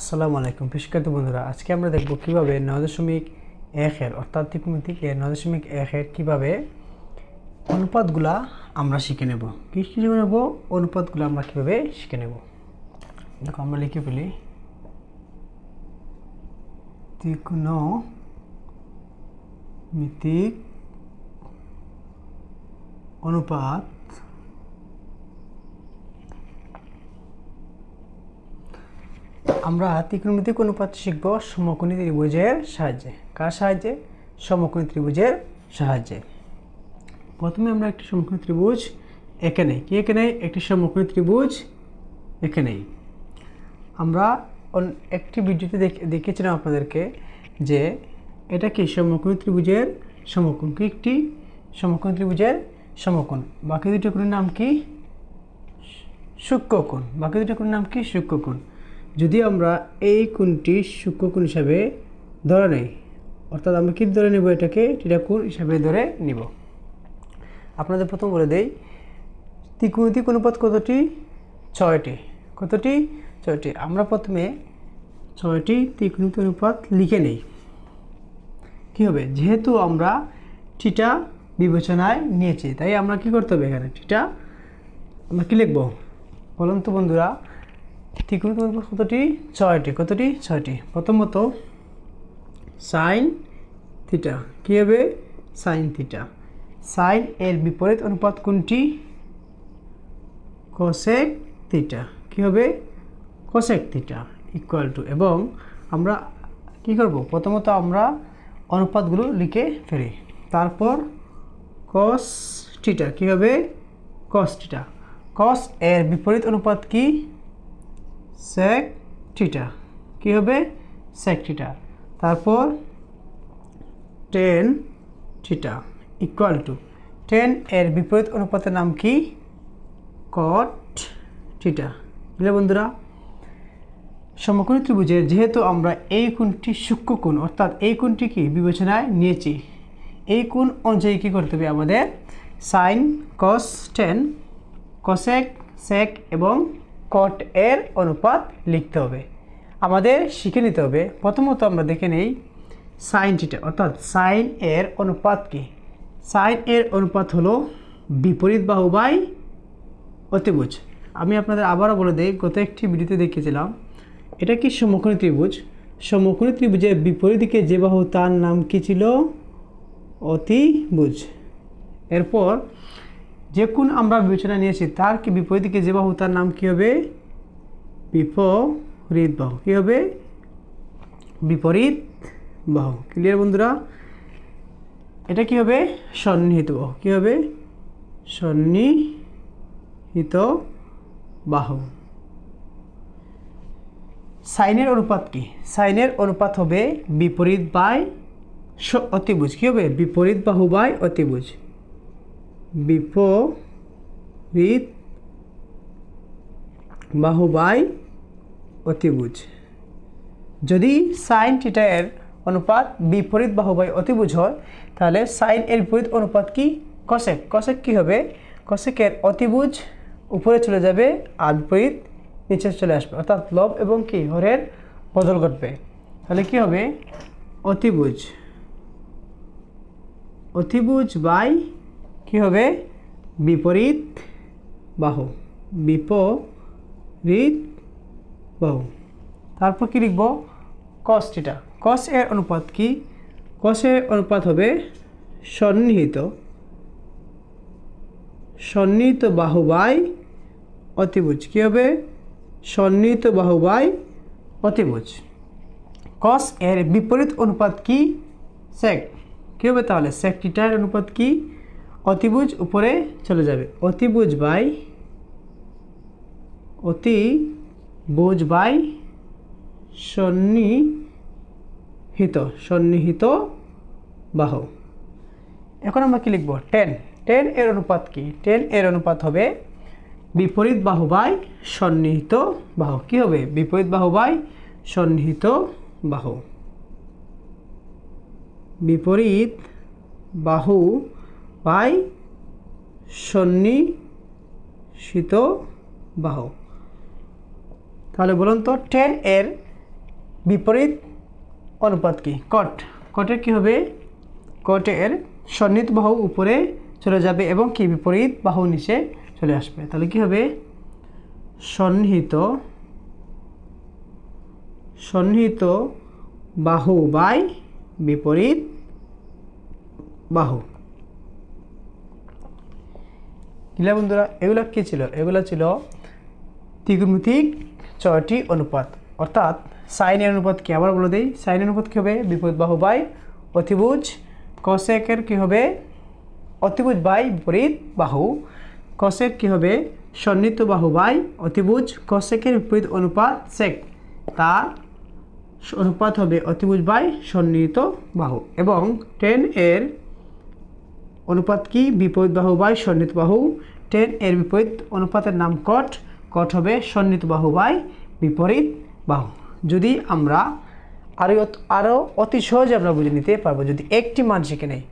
আসসালামু আলাইকুম। শিক্ষার্থী বন্ধুরা, আজকে আমরা দেখব কীভাবে নয় দশমিক একের অর্থাৎ ত্রিকোণমিতিক এর নয় দশমিক একের কীভাবে অনুপাতগুলা আমরা শিখে নেব। কী শিখে নেব? অনুপাতগুলো আমরা কীভাবে শিখে নেব? দেখো, আমরা লিখে ফেলি। ত্রিকোণ মিতিক অনুপাত আমরা ত্রিকোণমিতিক অনুপাত শিখব? সমকোণী ত্রিভুজের সাহায্যে। কার সাহায্যে? সমকোণী ত্রিভুজের সাহায্যে। প্রথমে আমরা একটি সমকোণী ত্রিভুজ এঁকে নেই। কি এঁকে নেই? একটি সমকোণী ত্রিভুজ এঁকে নেই। আমরা একটি ভিডিওতে দেখ- দেখিয়েছিলাম আপনাদেরকে যে এটা কি? সমকোণী ত্রিভুজের সমকোণ। কি একটি? সমকোণী ত্রিভুজের সমকোণ। বাকি দুটো কোণের নাম কি? সূক্ষ্মকোণ। বাকি দুটো কোণের নাম কি? সূক্ষ্মকোণ। যদি আমরা এই কোণটি সূক্ষ্মকোণ হিসাবে ধরে নেই, অর্থাৎ আমরা কি ধরে নেব এটাকে? টিরাকোণ হিসাবে ধরে নিব। আপনাদের প্রথম বলে দেই ত্রিকোণিতিক অনুপাত কতটি? ছয়টি। কতটি? ছয়টি। আমরা প্রথমে ছয়টি ত্রিকোণিত অনুপাত লিখে নেই। কী হবে? যেহেতু আমরা টিটা বিবেচনায় নিয়েছি, তাই আমরা কি করতে হবে এখানে? টিটা আমরা কী লিখব? বলুন তো বন্ধুরা। অনুপাত কতটি? ছয়টি। কতটি? ছয়টি। প্রথমত সাইন থিটা কী হবে? সাইন থিটা সাইন এর বিপরীত অনুপাত কোনটি? কোসেক থিটা কী হবে? কোসেক থিটা ইকুয়াল টু এবং আমরা কি করব? প্রথমত আমরা অনুপাতগুলো লিখে ফেলি। তারপর কস থিটা কী হবে? কস থিটা কস এর বিপরীত অনুপাত কি? সেক থিটা কী হবে? সেক থিটা তারপর tan theta equal to tan এর বিপরীত অনুপাতের নাম কি? কট থিটা বুঝলে বন্ধুরা? সমকোণী ত্রিভুজের যেহেতু আমরা এই কোণটি সূক্ষ্ম কোণ, অর্থাৎ এই কোণটি কি? বিবেচনায় নিয়েছি। এই কোণ অনুযায়ী কী করতে হবে? আমাদের sine cos tan cosec sec এবং কট এর অনুপাত লিখতে হবে। আমাদের শিখে নিতে হবে। প্রথমত আমরা দেখে নেই সাইন টিটা অর্থাৎ সাইন এর অনুপাত কি? সাইন এর অনুপাত হলো বিপরীত বাহু বাই অতিভুজ। আমি আপনাদের আবারও বলে দিই, গত একটি ভিডিওতে দেখিয়েছিলাম, এটা কি সমকোণী ত্রিভুজ? সমকোণী ত্রিভুজের বিপরীত দিকে যে বাহু, তার নাম কি ছিল? অতিভুজ। এরপর যে কোন আমরা বিবেচনা নিয়েছি, তার কি বিপরীত দিকে যে বাহু, তার নাম কি হবে? বিপরীত বাহু। কী হবে? বিপরীত বাহু। ক্লিয়ার বন্ধুরা? এটা কি হবে? সন্নিহিত বাহু। কী হবে? সন্নিহিত বাহু। সাইনের অনুপাত কি? সাইনের অনুপাত হবে বিপরীত বাই অতিভুজ। কী হবে? বিপরীত বাহু বাই অতিভুজ। বিপরীত বাহু বাই অতিভুজ। যদি সাইন থিটা এর অনুপাত বিপরীত বাহু বাই অতিভুজ হয়, তাহলে সাইন এর বিপরীত অনুপাত কি? কসেক কসেক কি হবে? কসেকের অতিভুজ উপরে চলে যাবে, আর বিপরীত নিচে চলে আসবে। অর্থাৎ লব এবং কি? হরের বদল ঘটবে। তাহলে কি হবে? অতিভুজ। অতিভুজ বাই কি হবে? বিপরীত বাহু। বিপরীত বাহু। তারপর কি লিখব? কস থিটা কস এর অনুপাত কি? কস অনুপাত হবে সন্নিহিত। সন্নিহিত বাহু বাই অতিভুজ। কী হবে? সন্নিহিত বাহু বাই অতিভুজ। কস এর বিপরীত অনুপাত কি? সেক কী হবে তাহলে? সেক থিটার অনুপাত কি? অতিভুজ উপরে চলে যাবে। অতিভুজ বাই অতি বুঝ বাই সন্নিহিত সন্নিহিত বাহু। এখন আমরা কি লিখব? টেন। টেন এর অনুপাত কি? টেন এর অনুপাত হবে বিপরীত বাহু বাই সন্নিহিত বাহু। কি হবে? বিপরীত বাহু বাই সন্নিহিত বাহু। বিপরীত বাহু বাই সন্নিহিত বাহু। তাহলে বলুন তো টেন এর বিপরীত অনুপাত কি? কট কটের কি হবে? কটের সন্নিহিত বাহু উপরে চলে যাবে এবং কি? বিপরীত বাহু নিচে চলে আসবে। তাহলে কি হবে? সন্নিহিত সন্নিহিত বাহু বাই বিপরীত বাহু। কিলা বন্ধুরা, এগুলো কী ছিল? এগুলো ছিল ত্রিকোণমিতিক ছয়টি অনুপাত। অর্থাৎ সাইনের অনুপাত কি? আবার বলে দিই, সাইনের অনুপাত কী হবে? বিপরীত বাহু বাই অতিভুজ। কসেকের কী হবে? অতিভুজ বাই বিপরীত বাহু। কসেক কী হবে? সন্নিহিত বাহু বাই অতিভুজ। কসেকের বিপরীত অনুপাত সেক তা অনুপাত হবে অতিভুজ বাই সন্নিহিত বাহু। এবং টেন এর অনুপাত কি? বিপরীত বাহু বাই সন্নিহিত বাহু। টেন এর বিপরীত অনুপাতের নাম কট কট হবে সন্নিহিত বাহু বাই বিপরীত বাহু। যদি আমরা আরও আরও অতি সহজে আমরা বুঝে নিতে পারব, যদি একটি মান শিখে নেই।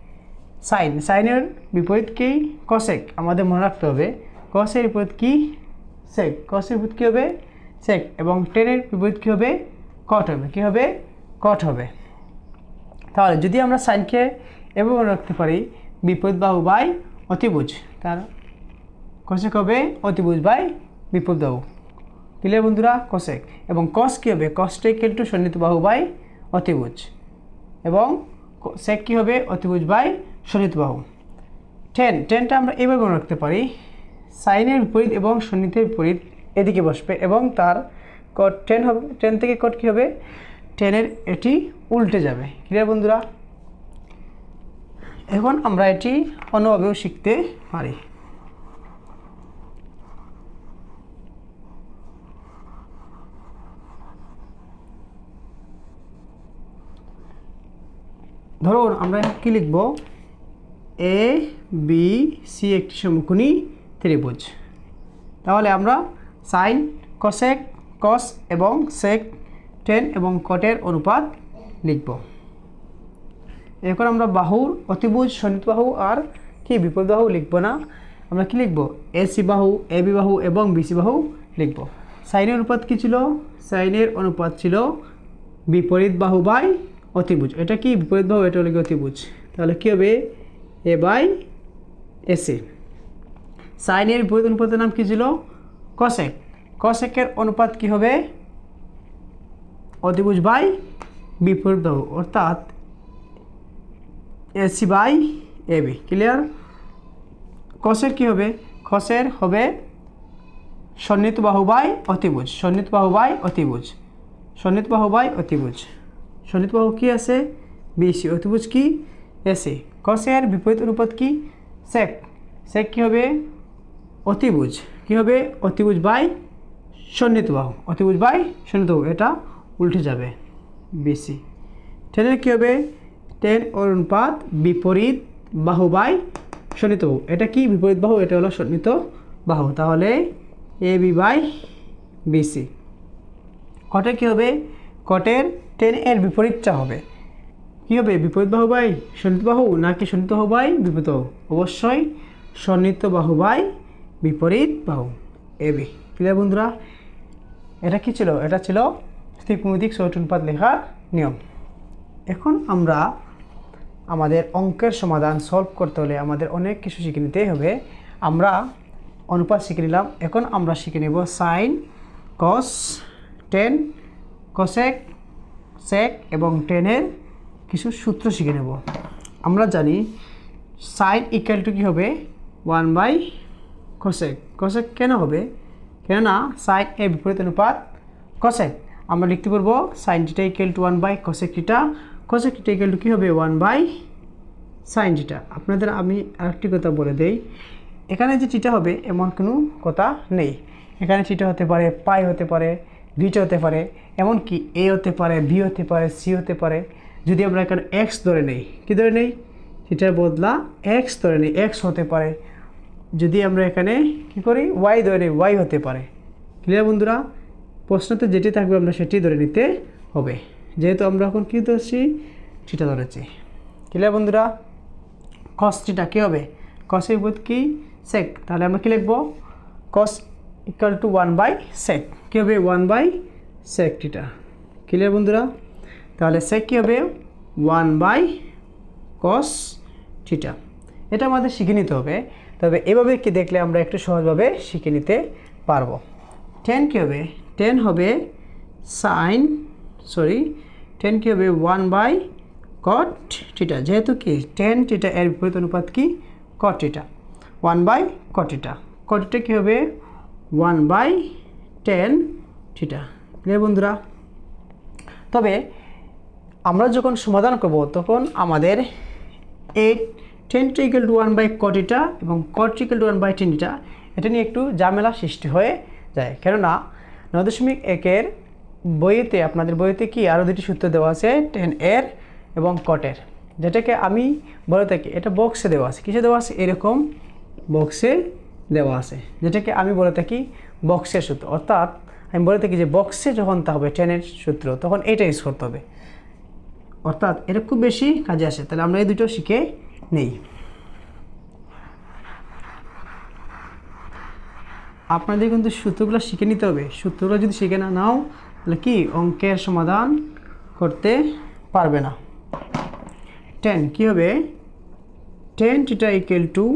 সাইন সাইনের বিপরীত কি? কসেক আমাদের মনে রাখতে হবে কসের বিপরীত কি? সেক কসের বিপরীত কী হবে? সেক এবং টেনের বিপরীত কী হবে? কট হবে। কী হবে? কট হবে। তাহলে যদি আমরা সাইনকে এভাবে মনে রাখতে পারি বিপরীত বাহু বাই অতিভুজ। তার কসেক হবে অতিভুজ বাই বিপরীত বাহু। ক্লিয়ার বন্ধুরা? কসেক। এবং কস কী হবে? কসটা ইকুয়াল টু সন্নিহিত বাহু বাই অতিভুজ। এবং সেক কী হবে? অতিভুজ বাই সন্নিহিত বাহু। টেন। টেনটা আমরা এভাবে মনে রাখতে পারি। সাইনের বিপরীত এবং সন্নিহিতের বিপরীত এদিকে বসবে এবং তার কট টেন হবে। টেন থেকে কট কী হবে? টেনের এটি উল্টে যাবে। ক্লিয়ার বন্ধুরা? এখন আমরা এটি অন্যভাবেও শিখতে পারি। ধরুন আমরা কী লিখব? এ বি সি একটি সমকোণী ত্রিভুজ। তাহলে আমরা সাইন কসেক কস এবং সেক টেন এবং কটের অনুপাত লিখব। এখন আমরা বাহুর অতিভুজ সন্নিহিত বাহু আর কি বিপরীত বাহু লিখব না? আমরা কি লিখব? এ সি বাহু এ বি বাহু এবং বিসি বাহু লিখব। সাইনের অনুপাত কি ছিল? সাইনের অনুপাত ছিল বিপরীত বাহু বাই অতিভুজ। এটা কি বিপরীত বাহু? এটা লিখে অতিভুজ। তাহলে কী হবে? এ বাই এসি সাইনের বিপরীত অনুপাতের নাম কী ছিল? কসেক কসেকের অনুপাত কী হবে? অতিভুজ বাই বিপরীত বাহু। অর্থাৎ AC by A B clear কসের কি হবে? কসের হবে সন্নিহিত বাহু বাই অতিভুজ, সন্নিহিত বাহু বাই অতিভুজ, সন্নিহিত বাহু বাই অতিভুজ। সন্নিহিত বাহু কি আছে? বিসি অতিভুজ কি? এসি কসের বিপরীত অনুপাত কি? সেক সেক কি হবে? অতিভুজ। কি হবে? অতিভুজ বাই সন্নিহিত বাহু। অতিভুজ বাই সন্নিহিত বাহু। এটা উল্টে যাবে। বিসি টেনের কী হবে? টেন অনুপাত বিপরীত বাহু বাই সন্নিহিত বাহু। এটা কি বিপরীত বাহু? এটা হলো সন্নিহিত বাহু। তাহলে এ বি বাই বিসি কটের কী হবে? কটের টেন এর বিপরীতটা হবে। কী হবে? বিপরীত বাহু বাই সন্নিহিত বাহু নাকি সন্নিহিত বাহু বাই বিপরীত বাহু? অবশ্যই সন্নিহিত বাহু বাই বিপরীত বাহু। এ বি। ক্লিয়ার বন্ধুরা? এটা কি ছিল? এটা ছিল ত্রিকোণমিতিক অনুপাত লেখার নিয়ম। এখন আমরা আমাদের অঙ্কের সমাধান সলভ করতে হলে আমাদের অনেক কিছু শিখে নিতেই হবে। আমরা অনুপাত শিখে নিলাম। এখন আমরা শিখে নেব sine cos tan cosec sec এবং টেনের কিছু সূত্র শিখে নেব। আমরা জানি সাইন ইকুয়াল টু কী হবে? ওয়ান বাই কসেক কসেক কেন হবে? কেননা সাইন এর বিপরীত অনুপাত কসেক আমরা লিখতে পারব sine theta equal to one by cosec theta cosec theta equal to কী হবে? ওয়ান বাই সাইন টিটা আপনাদের আমি আরেকটি কথা বলে দেই। এখানে যে টিটা হবে, এমন কোনো কথা নেই। এখানে টিটা হতে পারে পাই হতে পারে ভিটা হতে পারে, এমনকি এ হতে পারে বি হতে পারে সি হতে পারে। যদি আমরা এখানে এক্স ধরে নেই, কী ধরে নেই? টিটার বদলা এক্স ধরে নেই। এক্স হতে পারে। যদি আমরা এখানে কি করি? ওয়াই ধরে নিই ওয়াই হতে পারে। ক্লিয়ার বন্ধুরা? প্রশ্নতে যেটি থাকবে আমরা সেটি ধরে নিতে হবে। যেহেতু আমরা এখন কী ধরছি? সেটা ধরেছি। ক্লিয়ার বন্ধুরা? কস টিটা কী হবে? কসের উপর কি? সেক তাহলে আমরা কী লিখব? Cos equal to one by sec কী হবে? One by sec theta clear বন্ধুরা? তাহলে সেক কী হবে? One by cos theta. এটা আমাদের শিখে নিতে হবে। তবে এভাবে কি দেখলে আমরা একটু সহজভাবে শিখে নিতে পারব। টেন কী হবে? টেন হবে সাইন সরি টেন কী হবে ওয়ান বাই কট টিটা যেহেতু কি টেন টিটা এর বিপরীত অনুপাত কি? কট টিটা ওয়ান বাই কটিটা কটিটা কী হবে? One by tan theta clear বন্ধুরা? তবে আমরা যখন সমাধান করব, তখন আমাদের এই tan equal to one by cot theta এবং cot equal to one by টেনটা এটা নিয়ে একটু ঝামেলা সৃষ্টি হয়ে যায়। কেননা, নয় দশমিক একের বইতে, আপনাদের বইতে কি আরও দুটি সূত্র দেওয়া আছে? টেন এর এবং কটের যেটাকে আমি বলে থাকি, এটা বক্সে দেওয়া আছে। কিসে দেওয়া আছে? এরকম বক্সে দেওয়া আছে। যেটাকে আমি বলে থাকি বক্সের সূত্র। অর্থাৎ, আমি বলে থাকি যে বক্সে যখন তা হবে টেনের সূত্র, তখন এটা ইউজ করতে হবে। অর্থাৎ, এটা খুব বেশি কাজে আসে। তাহলে আমরা এই দুটো শিখে নেই। আপনাদের কিন্তু সূত্রগুলো শিখে নিতে হবে। সূত্রগুলো যদি শিখে না নাও তাহলে কি অঙ্কের সমাধান করতে পারবে না। টেন কী হবে? Tan theta equal to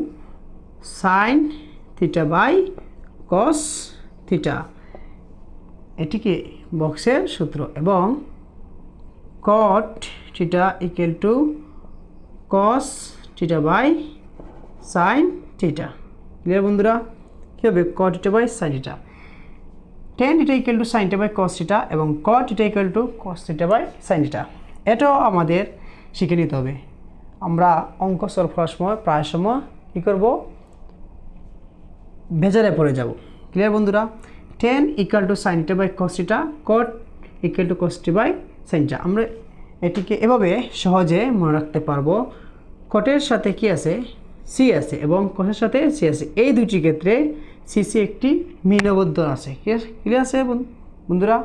sine theta by cos theta এটিকে বক্সের সূত্র? এবং cot theta equal to cos theta by sine theta clear বন্ধুরা? কী হবে? Cot theta by sine theta tan theta equal to sine theta by cos theta এবং cot theta equal to cos theta by sine theta এটাও আমাদের শিখে নিতে হবে। আমরা অঙ্ক সলভ করার সময়, প্রায় সময় কী করব? ভেজারে পড়ে যাব। ক্লিয়ার বন্ধুরা? Tan equal to সাইনটা by cos theta cot equal to cos theta by সাইনটা আমরা এটিকে এভাবে সহজে মনে রাখতে পারব। কটের সাথে কি আছে? সি আছে এবং কটের সাথে সি আছে। এই দুটি ক্ষেত্রে সিসি একটি মিলবদ্ধ আছে। ক্লিয়ার আছে বন্ধুরা?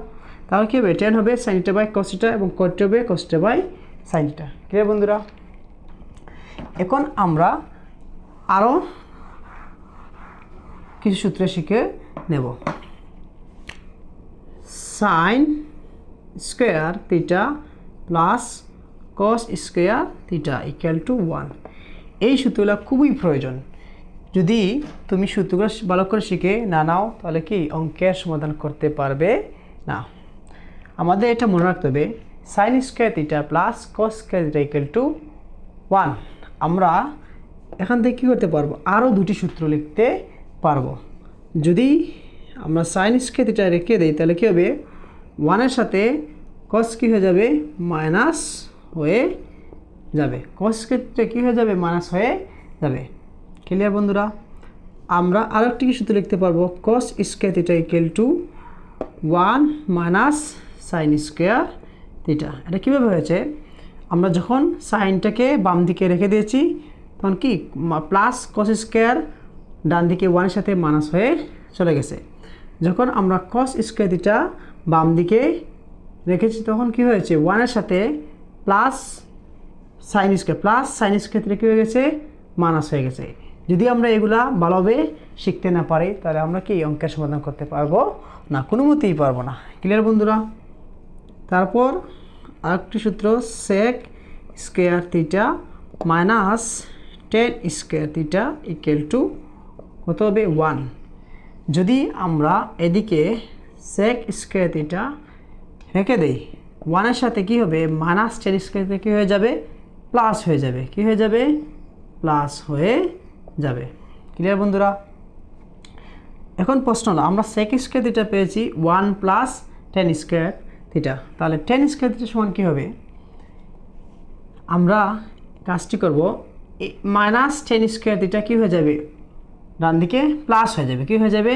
তাহলে কী হবে? টেন হবে সাইনটা বাই কস্টিটা এবং কটটা হবে কস্টে বাই সাইনটা ক্লিয়ার বন্ধুরা? এখন আমরা আরও কিছু সূত্র শিখে নেব। Sine square theta plus cos square theta equal to one এই সূত্রগুলো খুবই প্রয়োজন। যদি তুমি সূত্রগুলো ভালো করে শিখে না নাও, তাহলে কি অঙ্কের সমাধান করতে পারবে? না। আমাদের এটা মনে রাখতে হবে sine square theta plus cos square theta equal to one আমরা এখান থেকে কী করতে পারব? আরও দুটি সূত্র লিখতে পারব। যদি আমরা সাইন স্কোয়ার থিটা রেখে দিই, তাহলে কী হবে? ওয়ানের সাথে কস কী হয়ে যাবে? মাইনাস হয়ে যাবে। কস স্কোয়ারটা কী হয়ে যাবে? মাইনাস হয়ে যাবে। ক্লিয়ার বন্ধুরা? আমরা আরও একটি সূত্র লিখতে পারব cos square theta equal to one minus sine square theta এটা কীভাবে হয়েছে? আমরা যখন সাইনটাকে বাম দিকে রেখে দিয়েছি, তখন কি প্লাস কস স্কোয়ার ডান দিকে ওয়ানের সাথে মাইনাস হয়ে চলে গেছে। যখন আমরা কস স্কোয়ার থিটা বাম দিকে রেখেছি, তখন কি হয়েছে? ওয়ানের সাথে plus sine square plus sine square theta কী হয়ে গেছে? মাইনাস হয়ে গেছে। যদি আমরা এগুলা ভালোভাবে শিখতে না পারি, তাহলে আমরা কি অঙ্কের সমাধান করতে পারব? না, কোনো মতেই পারব না। ক্লিয়ার বন্ধুরা? তারপর আরেকটি সূত্র sec square theta minus tan square theta equal to কত হবে? ওয়ান যদি আমরা এদিকে সেক স্কোয়ার থিটা রেখে দেই ওয়ানের সাথে কি হবে? মাইনাস টেন স্কোয়ার কী হয়ে যাবে? প্লাস হয়ে যাবে। কি হয়ে যাবে? প্লাস হয়ে যাবে। ক্লিয়ার বন্ধুরা? এখন প্রশ্ন হলো, আমরা সেক স্কোয়ার থিটা পেয়েছি one plus tan square theta তাহলে টেন স্কোয়ার থিটা সমান কী হবে? আমরা কাজটি করব মাইনাস টেন স্কোয়ার থিটা কী হয়ে যাবে? ডান দিকে প্লাস হয়ে যাবে। কী হয়ে যাবে?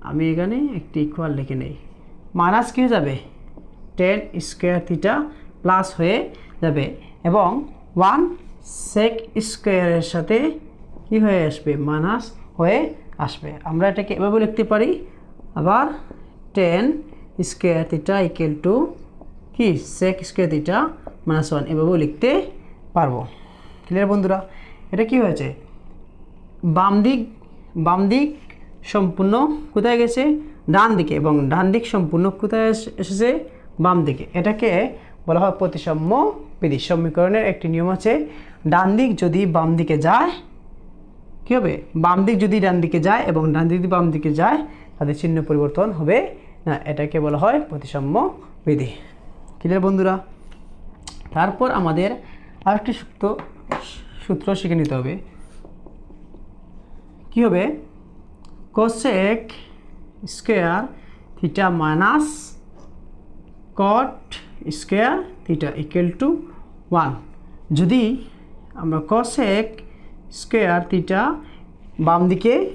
আমি এখানে একটি ইকুয়াল লিখে নেই। মাইনাস কী হয়ে যাবে? টেন স্কোয়ার থিটা প্লাস হয়ে যাবে। এবং ওয়ান সেক স্কোয়ারের সাথে কী হয়ে আসবে? মাইনাস হয়ে আসবে। আমরা এটাকে এভাবে লিখতে পারি। আবার tan square theta equal to কি? Sec square theta minus one এভাবেও লিখতে পারব। ক্লিয়ার বন্ধুরা? এটা কি হয়েছে? বাম দিক বাম দিক সম্পূর্ণ কোথায় গেছে? ডান দিকে এবং ডান দিক সম্পূর্ণ কোথায় এস- এসেছে? বাম দিকে। এটাকে বলা হয় প্রতিসাম্য বিধি। সমীকরণের একটি নিয়ম আছে, ডান দিক যদি বাম দিকে যায় কী হবে? বাম দিক যদি ডান দিকে যায় এবং ডান দিক যদি বাম দিকে যায় তাদের চিহ্ন পরিবর্তন হবে, না, এটাকে বলা হয় প্রতিসাম্য বিধি। ক্লিয়ার বন্ধুরা? তারপর আমাদের আরেকটি সূত্র সূত্র শিখে নিতে হবে। কী হবে? Cosec square theta minus cot square theta equal to one যদি আমরা কসেক স্কোয়ার থিটা বাম দিকে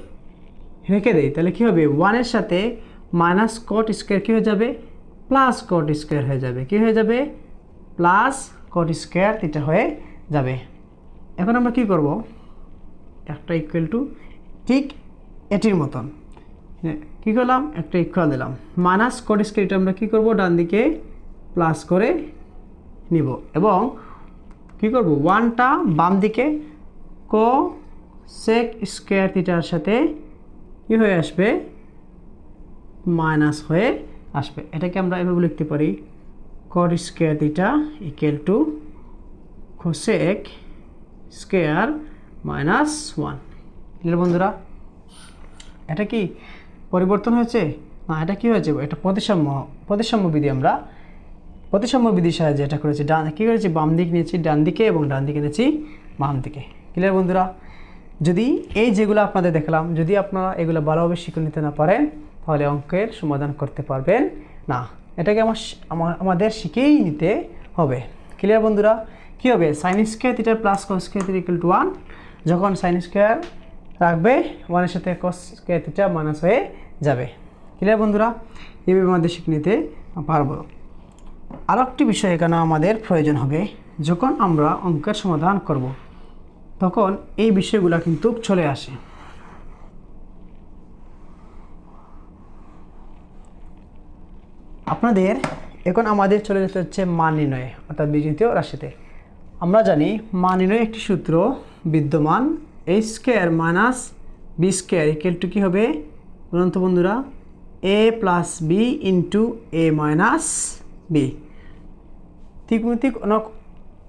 রেখে দেই, তাহলে কী হবে? ওয়ানের সাথে মাইনাস কট স্কোয়ার কী হয়ে যাবে? প্লাস কট স্কোয়ার হয়ে যাবে। কী হয়ে যাবে? প্লাস কট স্কোয়ার থিটা হয়ে যাবে। এখন আমরা কি করব? একটা ইকুয়াল টু ঠিক এটির মতন। কী করলাম? একটা ইকুয়াল দিলাম। মাইনাস কট স্কোয়ার এটা আমরা কী করব? ডান দিকে প্লাস করে নিব। এবং কী করব? ওয়ানটা বাম দিকে কো সেক স্কোয়ার থিটার সাথে কী হয়ে আসবে? মাইনাস হয়ে আসবে। এটাকে আমরা এভাবে লিখতে পারি। Cot square theta equal to cosec square minus one clear বন্ধুরা? এটা কি পরিবর্তন হয়েছে? না, এটা কি হয়েছে? এটা প্রতিসাম্য প্রতিসাম্য বিধি আমরা, প্রতিসাম্য বিধির সাহায্যে এটা করেছি। ডান, কী করেছি? বাম দিক নিয়েছি ডান দিকে এবং ডান দিকে নিয়েছি বাম দিকে ক্লিয়ার বন্ধুরা? যদি এই যেগুলো আপনাদের দেখলাম, যদি আপনারা এগুলো ভালোভাবে শিখে নিতে না পারেন, তাহলে অঙ্কের সমাধান করতে পারবেন না। এটাকে আমার আমাদের শিখেই নিতে হবে। ক্লিয়ার বন্ধুরা? কী হবে? সাইন স্কোয়ার থিটার plus cos square theta equal to one যখন সাইন স্কোয়ার রাখবে ওয়ানের সাথে কস স্কোয়ার থিটা মাইনাস হয়ে যাবে। ক্লিয়ার বন্ধুরা? এইভাবে আমাদের শিখে নিতে পারব। আরও একটি বিষয় এখানে আমাদের প্রয়োজন হবে, যখন আমরা অঙ্কের সমাধান করব। তখন এই বিষয়গুলো কিন্তু চলে আসে। আপনাদের এখন আমাদের চলে যেতে হচ্ছে মান নির্ণয়ে, অর্থাৎ বিজিতীয় রাশিতে। আমরা জানি মান নির্ণয়ে একটি সূত্র বিদ্যমান A square minus B square equal to কী হবে? বলুন বন্ধুরা A plus B into A minus B ত্রিকোণমিতিক অনেক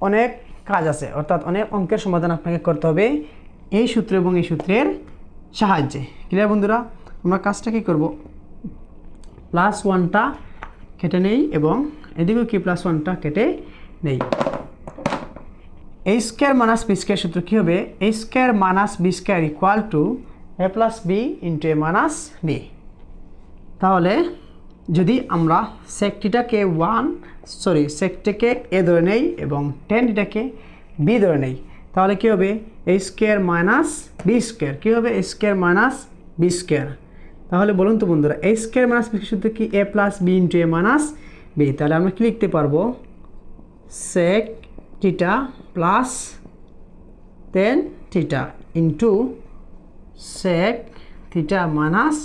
অনেক কাজ আছে। অর্থাৎ অনেক অঙ্কের সমাধান আপনাকে করতে হবে এই সূত্র এবং এই সূত্রের সাহায্যে। ক্লিয়ার বন্ধুরা? আমরা কাজটা কী করব? প্লাস ওয়ানটা কেটে নেই এবং এদিকেও কি প্লাস ওয়ানটা কেটে নেই। এই স্কোয়ার মাইনাস বি স্কোয়ার সূত্র কী হবে? A square minus B square equal to A plus B into A minus B তাহলে যদি আমরা সেকটিটাকে ওয়ান সরি সেকটিকে এ ধরে নেই এবং টেনটিটাকে বি ধরে নেই, তাহলে কী হবে? A square minus B square কী হবে? A square minus B square তাহলে বলুন তো বন্ধুরা এ স্কোয়ার মাইনাস বি শুধু কি A plus B into A minus B তাহলে আমরা কি লিখতে পারব? Sec theta plus tan theta into sec theta minus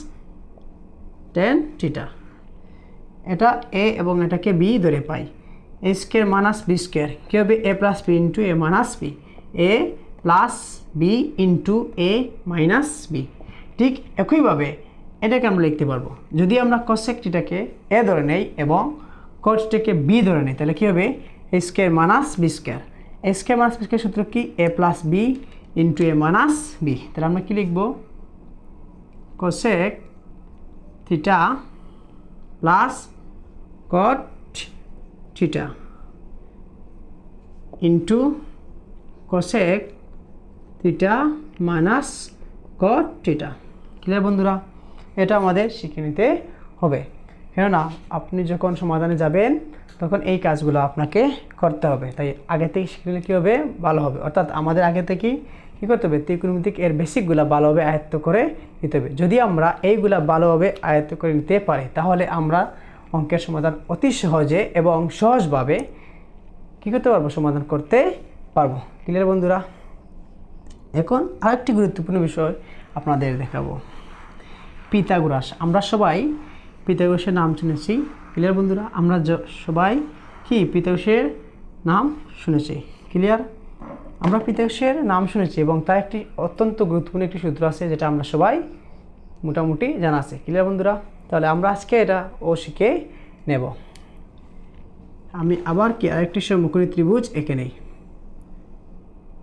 tan theta এটা এ এবং এটাকে বি ধরে পাই। A square minus B square কী হবে? A plus B into A minus B A plus B into A minus B ঠিক একইভাবে এটাকে আমরা লিখতে পারব। যদি আমরা কসেকটিটাকে এ ধরে নেই এবং কোচটিকে বি ধরে নেই, তাহলে কী হবে? A square minus B square A square minus B square সূত্র কি? A plus B into A minus B তাহলে আমরা কী লিখব? Cosec theta plus cot theta into cosec theta minus cot theta clear বন্ধুরা? এটা আমাদের শিখে নিতে হবে। কেননা আপনি যখন সমাধানে যাবেন, তখন এই কাজগুলো আপনাকে করতে হবে। তাই আগে থেকে শিখে নিলে কী হবে? ভালো হবে। অর্থাৎ আমাদের আগে থেকেই কী করতে হবে? ত্রিকোণমিতিক এর বেসিকগুলো ভালোভাবে আয়ত্ত করে নিতে হবে। যদি আমরা এইগুলা ভালোভাবে আয়ত্ত করে নিতে পারি, তাহলে আমরা অঙ্কের সমাধান অতি সহজে এবং সহজভাবে কী করতে পারব? সমাধান করতে পারব। ক্লিয়ার বন্ধুরা? এখন আরেকটি গুরুত্বপূর্ণ বিষয় আপনাদের দেখাবো। পিতাগোরাস আমরা সবাই পিতাগোরাসের নাম শুনেছি। ক্লিয়ার বন্ধুরা? আমরা সবাই কি পিতাগোরাসের নাম শুনেছি। ক্লিয়ার আমরা পিতাগোরাসের নাম শুনেছি এবং তার একটি অত্যন্ত গুরুত্বপূর্ণ একটি সূত্র আছে যেটা আমরা সবাই মোটামুটি জানা আছে। ক্লিয়ার বন্ধুরা? তাহলে আমরা আজকে এটা ও শিখে নেব। আমি আবার কি আরেকটি সমকোণী ত্রিভুজ এঁকে নেই।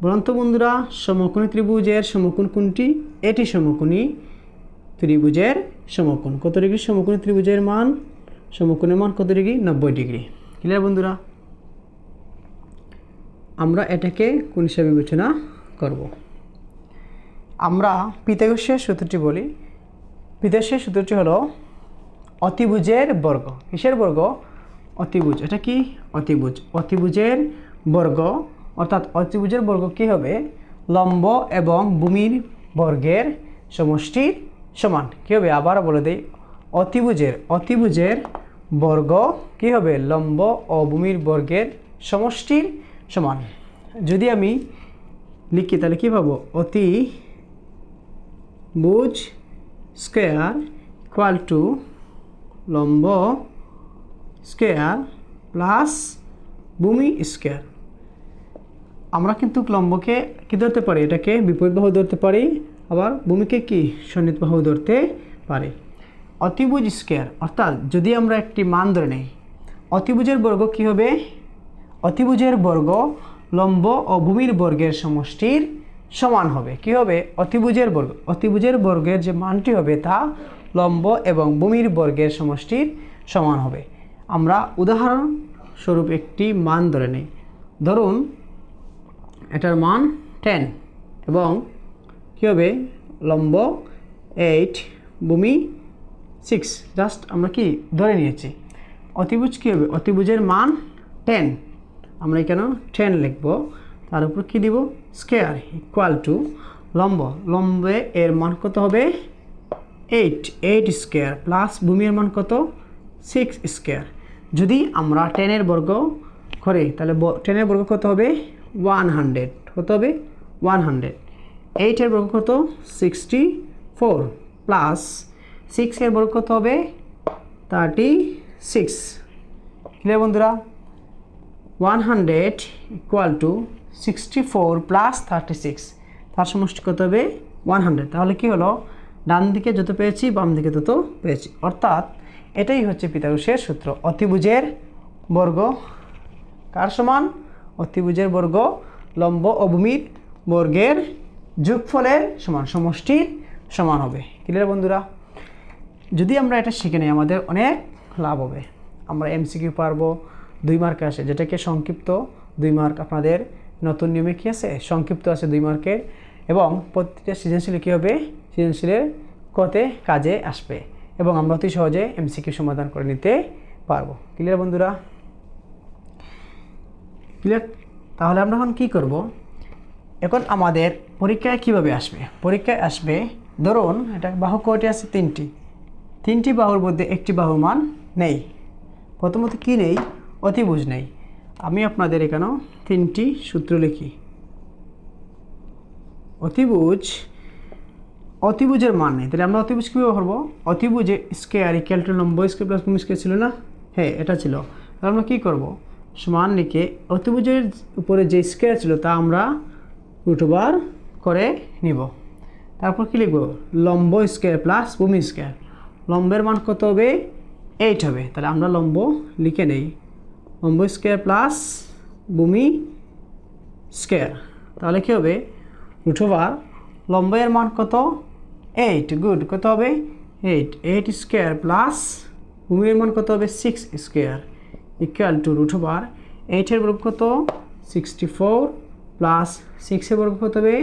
বলুন তো বন্ধুরা, সমকোণী ত্রিভুজের সমকোণ কোনটি? এটি সমকোণী ত্রিভুজের সমকোণ। কত ডিগ্রি? সমকোণী ত্রিভুজের মান, সমকোণের মান কত ডিগ্রি? নব্বই ডিগ্রি। ক্লিয়ার বন্ধুরা? আমরা এটাকে কোন হিসাবে বিবেচনা করব? আমরা পিতাগোসের সূত্রটি বলি। পিতাগোসের সূত্রটি হলো অতিভুজের বর্গ। কিসের বর্গ? অতিভুজ। এটা কি? অতিভুজ। অতিভুজের বর্গ, অর্থাৎ অতিভুজের বর্গ কি হবে? লম্ব এবং ভূমির বর্গের সমষ্টির সমান। কী হবে? আবার বলে দেই। অতিভুজের অতিভুজের বর্গ কি হবে? লম্ব ও ভূমির বর্গের সমষ্টির সমান। যদি আমি লিখি, তাহলে কী পাবো? অতি বুজ স্কোয়ার ইকুয়াল টু লম্ব স্কোয়ার প্লাস ভূমি স্কোয়ার। আমরা কিন্তু লম্বকে কী ধরতে পারি? এটাকে বিপরীত বাহু ধরতে পারি, আবার ভূমিকে কি? সন্নিহিত বাহু ধরতে পারি। অতিভুজ স্কোয়ার, অর্থাৎ যদি আমরা একটি মান ধরে নেই, অতিভুজের বর্গ কী হবে? অতিভুজের বর্গ লম্ব ও ভূমির বর্গের সমষ্টির সমান হবে। কি হবে? অতিভুজের বর্গ। অতিভুজের বর্গের যে মানটি হবে তা লম্ব এবং ভূমির বর্গের সমষ্টির সমান হবে। আমরা উদাহরণস্বরূপ একটি মান ধরে নিই। ধরুন, এটার মান টেন এবং কী হবে? লম্ব এইট ভূমি সিক্স জাস্ট আমরা কি ধরে নিয়েছি? অতিভুজ কী হবে? অতিভুজের মান টেন আমরা এখানে টেন লিখব। তার উপর কী দিব? স্কোয়ার ইকুয়াল টু লম্ব। লম্বে এর মান কত হবে? এইট এইট স্কোয়ার প্লাস ভূমির মান কত? সিক্স স্কোয়ার যদি আমরা টেনের বর্গ করি, তাহলে টেনের বর্গ কত হবে? ওয়ান হান্ড্রেড কত হবে? ওয়ান হান্ড্রেড এইটের বর্গ কত? সিক্সটি ফোর প্লাস সিক্সের বর্গ কত হবে? থার্টি সিক্স ক্লিয়ার বন্ধুরা? One hundred equal to sixty four plus thirty six তার সমষ্টি কত হবে? ওয়ান হান্ড্রেড তাহলে কী হলো? ডান দিকে যত পেয়েছি বাম দিকে তত পেয়েছি। অর্থাৎ, এটাই হচ্ছে পিতাগোসের সূত্র। অতিভুজের বর্গ কার সমান? অতিভুজের বর্গ লম্ব অভূমির ভূমির বর্গের যোগফলের সমান। সমষ্টির সমান হবে। ক্লিয়ার বন্ধুরা? যদি আমরা এটা শিখে নিই, আমাদের অনেক লাভ হবে। আমরা এমসিকিউ পারব, দুই মার্ক আসে। যেটাকে সংক্ষিপ্ত দুই মার্ক আপনাদের নতুন নিয়মে কী আছে? সংক্ষিপ্ত আছে দুই মার্কের এবং প্রতিটা সৃজনশীল কী হবে? সৃজনশীলের কতে কাজে আসবে এবং আমরা অতি সহজে এমসিকিউ সমাধান করে নিতে পারব। ক্লিয়ার বন্ধুরা? ক্লিয়ার তাহলে আমরা এখন কী করব? এখন আমাদের পরীক্ষায় কীভাবে আসবে? পরীক্ষায় আসবে, ধরুন এটা বাহু কয়টি আছে? তিনটি। তিনটি বাহুর মধ্যে একটি বাহুর মান নেই। প্রথমত কী নেই? অতিভুজ নেই। আমি আপনাদের এখানেও তিনটি সূত্র লিখি। অতিভুজ অতিভুজের মান নেই। তাহলে আমরা অতিভুজ কীভাবে করব? অতিভুজে স্কেয়ার ইকুয়াল টু নম্বর স্কেয়ার প্লাস ভূমি স্কেয়ার ছিল না? হ্যাঁ এটা ছিল। তাহলে আমরা কী করব? সমান লিখে অতিভুজের উপরে যে স্কেয়ার ছিল তা আমরা রুটবার করে নিব। তারপর কী লিখব? লম্ব স্কেয়ার প্লাস ভূমি স্কেয়ার লম্বের মান কত হবে? এইট হবে। তাহলে আমরা লম্ব লিখে নেই। লম্ব স্কোয়ার প্লাস ভূমি স্কোয়ার তাহলে কী হবে? রুট ওভার লম্বের মান কত? এইট গুড কত হবে? এইট এইট স্কোয়ার প্লাস ভূমির মান কত হবে? Six square equal to root over এইটের বর্গ কত? সিক্সটি ফোর প্লাস সিক্সের বর্গ কত হবে?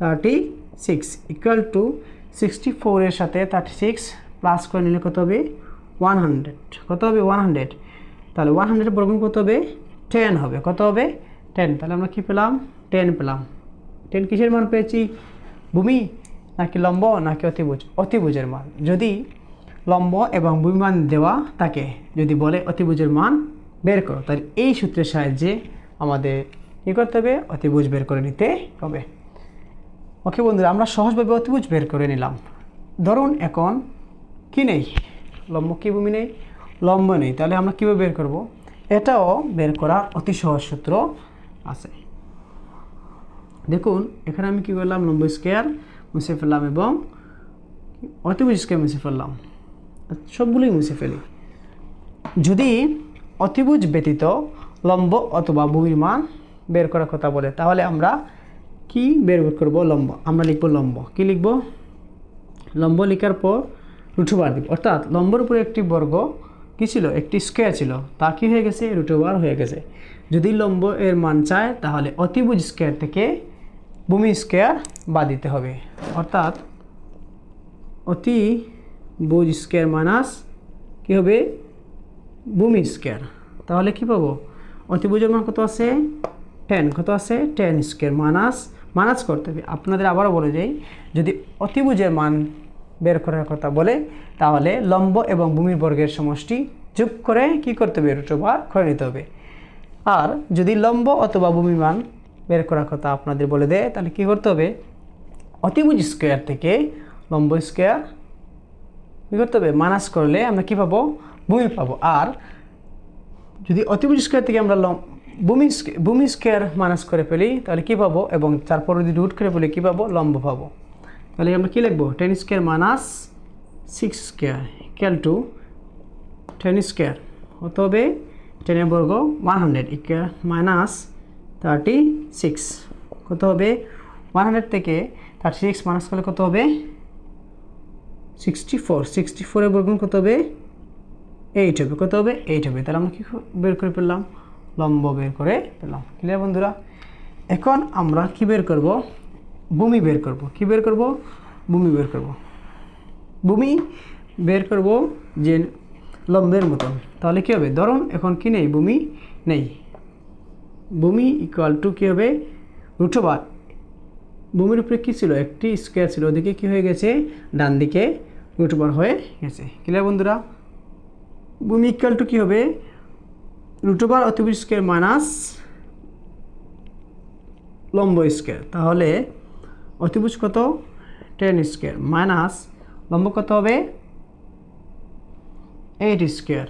Thirty six equal to sixty ফোরের সাথে থার্টি সিক্স প্লাস করে নিলে কত হবে? ওয়ান হান্ড্রেড কত হবে? ওয়ান হান্ড্রেড তাহলে ওয়ান হান্ড্রেড বর্গমূল কত হবে? টেন হবে, কত হবে? টেন তাহলে আমরা কী পেলাম? টেন পেলাম। টেন কিসের মান পেয়েছি? ভূমি। নাকি লম্ব নাকি অতিভুজ? অতিভুজের মান। যদি লম্ব এবং ভূমি মান দেওয়া থাকে, যদি বলে অতিভুজের মান, বের করো। তাহলে এই সূত্রের সাহায্যে আমাদের কী করতে হবে? অতিভুজ বের করে নিতে হবে। ওকে বন্ধুরা, আমরা সহজভাবে অতিভুজ বের করে নিলাম। ধরুন এখন কি নেই? লম্ব কী ভূমি নেই? লম্ব নেই। তাহলে আমরা কীভাবে বের করব? এটাও বের করা অতি সহজ সূত্র আছে। দেখুন, এখানে আমি কী করলাম? লম্ব স্কোয়ার মুছে ফেললাম এবং অতিভুজ স্কোয়ার মুছে ফেললাম সবগুলোই মুছে ফেলি যদি অতিভুজ ব্যতীত লম্ব অথবা ভূমির মান বের করার কথা বলে, তাহলে আমরা কি বের করব? লম্ব। আমরা লিখব লম্ব। কি লিখব? লম্ব লেখার পর রুটুবার দিব। অর্থাৎ লম্বর উপরে একটি বর্গ কী ছিল? একটি স্কোয়ার ছিল। তা কী হয়ে গেছে? রুটুবার হয়ে গেছে। যদি লম্ব এর মান চায়, তাহলে অতিভুজ স্কোয়ার থেকে ভূমি স্কোয়ার বাদ দিতে হবে। অর্থাৎ অতি বুজ স্কোয়ার মাইনাস কী হবে? ভূমি স্কোয়ার। তাহলে কি পাবো? অতিভুজের মান কত আছে? টেন। কত আছে? টেন স্কোয়ার মাইনাস মাইনাস করতে হবে। আপনাদের আবারও বলে যাই যদি অতিভুজের মান বের করার কথা বলে, তাহলে লম্ব এবং ভূমির বর্গের সমষ্টি যোগ করে কি করতে হবে? রুটো বার করে নিতে হবে। আর যদি লম্ব অথবা ভূমি মান বের করার কথা আপনাদের বলে দেয়। তাহলে কি করতে হবে? অতিভুজ স্কোয়ার থেকে লম্ব স্কোয়ার কী করতে হবে? মাইনাস করলে আমরা কী পাবো? ভূমি পাবো। আর যদি অতিভুজ স্কোয়ার থেকে আমরা ভূমি ভূমি স্কোয়ার মাইনাস করে ফেলি, তাহলে কী পাবো? এবং তারপর যদি রুট করে ফেলি, কী পাবো? লম্ব পাবো। তাহলে আমরা কী লিখব? Ten square minus six square equal to ten square হতে হবে টেনের বর্গ one hundred equal minus thirty six কত হবে? ওয়ান হান্ড্রেড থেকে থার্টি সিক্স মাইনাস করলে কত হবে? সিক্সটি ফোর সিক্সটি ফোরের বর্গমূল কত হবে? এইট হবে। কত হবে? এইট হবে। তাহলে আমরা কী বের করে ফেললাম লম্ব বের করে ফেললাম ক্লিয়ার বন্ধুরা? এখন আমরা কি বের করব? ভূমি বের করব। কি বের করব? ভূমি বের করব। ভূমি বের করব যে লম্বের মতন। তাহলে কী হবে? ধরুন এখন কি নেই? ভূমি নেই। ভূমি ইকুয়াল টু কী হবে? রুটবার ভূমির উপরে কী ছিল? একটি স্কোয়ার ছিল। ওদিকে কী হয়ে গেছে? ডান দিকে রুটবার হয়ে গেছে। ক্লিয়ার বন্ধুরা? ভূমি ইকুয়াল টু কী হবে? রুটবার অতিভুজ স্কোয়ার মাইনাস লম্ব স্কোয়ার তাহলে অতিভুজ কত? টেন স্কোয়ার মাইনাস লম্ব কত হবে? এইট স্কোয়ার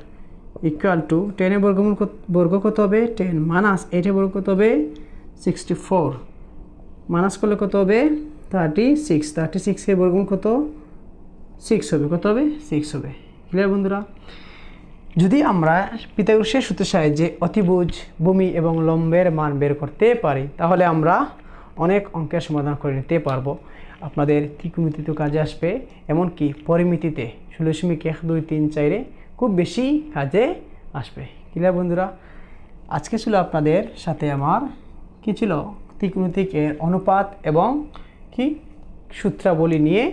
ইকুয়াল টু টেনের বর্গমূল বর্গ কত হবে? টেন মাইনাস এইটের বর্গ কত হবে? সিক্সটি ফোর মাইনাস করলে কত হবে? থার্টি সিক্স থার্টি সিক্সের বর্গমূল কত? সিক্স হবে। কত হবে? সিক্স হবে। ক্লিয়ার বন্ধুরা? যদি আমরা পিতাগোরাসের সূত্রের সাহায্যে অতিভুজ, ভূমি এবং লম্বের মান বের করতে পারি, তাহলে আমরা অনেক অঙ্কের সমাধান করে নিতে পারব। আপনাদের ত্রিকোণমিতিতে কাজে আসবে। এমনকি পরিমিতিতে। ষোলো দশমিক এক দুই তিন চারে খুব বেশি কাজে আসবে। ক্লিয়ার বন্ধুরা? আজকে ছিল আপনাদের সাথে আমার কি ছিল? ত্রিকোণমিতিক এর অনুপাত এবং কি সূত্রাবলী নিয়ে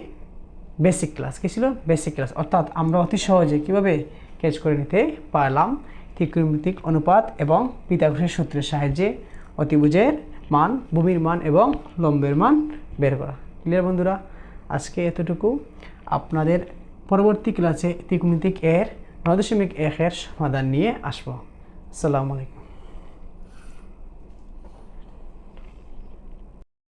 বেসিক ক্লাস কী ছিল? বেসিক ক্লাস অর্থাৎ আমরা অতি সহজে কীভাবে ক্যাচ করে নিতে পারলাম? ত্রিকোণমিতিক অনুপাত এবং পিতাঘোষের সূত্রের সাহায্যে অতিভুজের মান, ভূমির মান এবং লম্বের মান বের করা। ক্লিয়ার বন্ধুরা? আজকে এতটুকু। আপনাদের পরবর্তী ক্লাসে ত্রিকোণমিতিক এর নয় দশমিক একের সমাধান নিয়ে আসব। আসসালামু আলাইকুম।